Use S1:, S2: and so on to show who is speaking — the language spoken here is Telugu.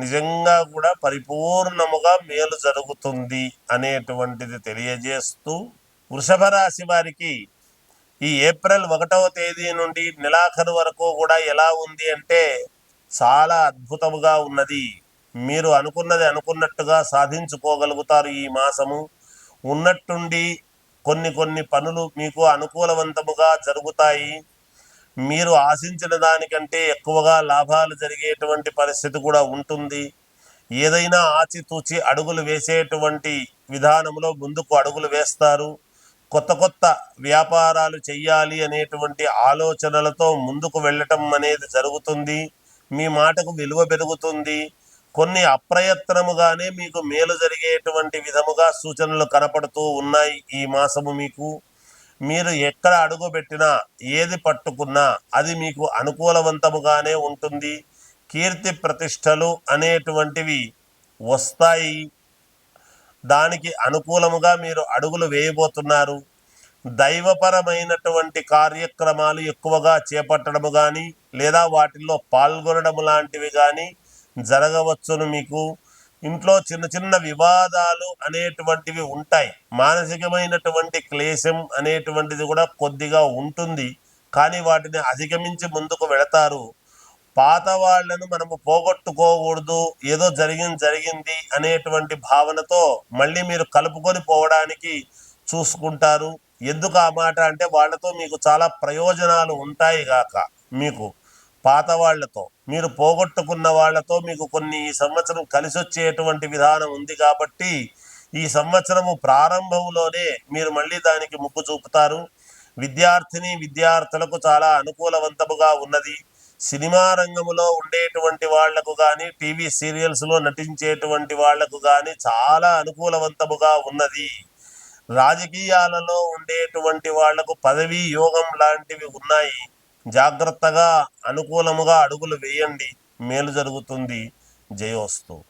S1: నిజంగా కూడా పరిపూర్ణముగా మేలు జరుగుతుంది అనేటువంటిది తెలియజేస్తూ వృషభ రాశి వారికి ఈ ఏప్రిల్ ఒకటవ తేదీ నుండి నెలాఖరు వరకు కూడా ఎలా ఉంది అంటే చాలా అద్భుతముగా ఉన్నది. మీరు అనుకున్నది అనుకున్నట్టుగా సాధించుకోగలుగుతారు ఈ మాసము. ఉన్నట్టుండి కొన్ని కొన్ని పనులు మీకు అనుకూలవంతముగా జరుగుతాయి. మీరు ఆశించిన దానికంటే ఎక్కువగా లాభాలు జరిగేటువంటి పరిస్థితి కూడా ఉంటుంది. ఏదైనా ఆచితూచి అడుగులు వేసేటువంటి విధానంలో ముందుకు అడుగులు వేస్తారు. కొత్త కొత్త వ్యాపారాలు చెయ్యాలి అనేటువంటి ఆలోచనలతో ముందుకు వెళ్ళటం అనేది జరుగుతుంది. మీ మాటకు విలువ పెరుగుతుంది. కొన్ని అప్రయత్నముగానే మీకు మేలు జరిగేటువంటి విధముగా సూచనలు కనపడుతూ ఉన్నాయి ఈ మాసము మీకు. మీరు ఎక్కడ అడుగు పెట్టినా ఏది పట్టుకున్నా అది మీకు అనుకూలవంతముగానే ఉంటుంది. కీర్తి ప్రతిష్టలు అనేటువంటివి వస్తాయి. దానికి అనుకూలముగా మీరు అడుగులు వేయబోతున్నారు. దైవపరమైనటువంటి కార్యక్రమాలు ఎక్కువగా చేపట్టడము కానీ లేదా వాటిల్లో పాల్గొనడం లాంటివి కానీ జరగవచ్చును మీకు. ఇంట్లో చిన్న చిన్న వివాదాలు అనేటువంటివి ఉంటాయి. మానసికమైనటువంటి క్లేశం అనేటువంటిది కూడా కొద్దిగా ఉంటుంది. కానీ వాటిని అధిగమించి ముందుకు వెళతారు. పాత వాళ్ళను మనము పోగొట్టుకోకూడదు. ఏదో జరిగింది జరిగింది అనేటువంటి భావనతో మళ్ళీ మీరు కలుపుకొని పోవడానికి చూసుకుంటారు. ఎందుకు ఆ మాట అంటే వాళ్ళతో మీకు చాలా ప్రయోజనాలు ఉంటాయి గాక మీకు. పాత వాళ్ళతో మీరు పోగొట్టుకున్న వాళ్ళతో మీకు కొన్ని ఈ సంవత్సరం కలిసి వచ్చేటువంటి విధానం ఉంది కాబట్టి ఈ సంవత్సరము ప్రారంభంలోనే మీరు మళ్ళీ దానికి ముక్కు చూపుతారు. విద్యార్థిని విద్యార్థులకు చాలా అనుకూలవంతముగా ఉన్నది. సినిమా రంగములో ఉండేటువంటి వాళ్ళకు కానీ టీవీ సీరియల్స్లో నటించేటువంటి వాళ్ళకు కానీ చాలా అనుకూలవంతముగా ఉన్నది. రాజకీయాలలో ఉండేటువంటి వాళ్ళకు పదవీ యోగం లాంటివి ఉన్నాయి. జాగ్రత్తగా అనుకూలముగా అడుగులు వేయండి. మేలు జరుగుతుంది. జయోస్తు.